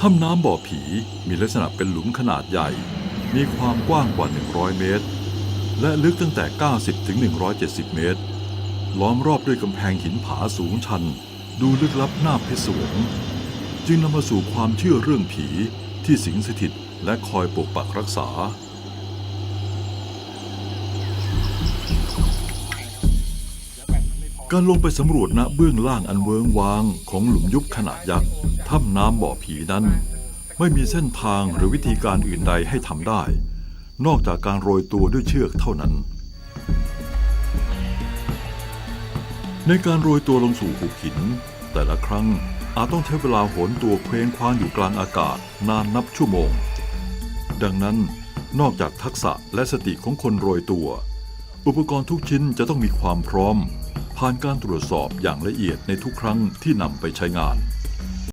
ถ้ำน้ำบ่อผีมีลักษณะเป็นหลุมขนาดใหญ่ มีความกว้างกว่า 100 เมตร และลึกตั้งแต่ 90 ถึง 170 เมตร ล้อมรอบด้วยกำแพงหินผาสูงชัน ดูลึกลับน่าพิศวง จึงนำมาสู่ความเชื่อเรื่องผีที่สิงสถิตและคอยปกปักรักษา การลงไปสำรวจณเบื้องล่างอันเวิงวางของหลุมยุบขนาดยักษ์ถ้ำน้ำบ่อผีนั้น ไม่มีเส้นทางหรือวิธีการอื่นใดให้ทำได้ นอกจากการโรยตัวด้วยเชือกเท่านั้น ในการโรยตัวลงสู่หุบหิน แต่ละครั้งอาจต้องใช้เวลาโหนตัวเคว้งคว้างอยู่กลางอากาศนานนับชั่วโมง ดังนั้นนอกจากทักษะและสติของคนโรยตัว อุปกรณ์ทุกชิ้นจะต้องมีความพร้อมานการตรวจสอบอย่างละเอียดในทุกครั้งที่นำไปใช้งาน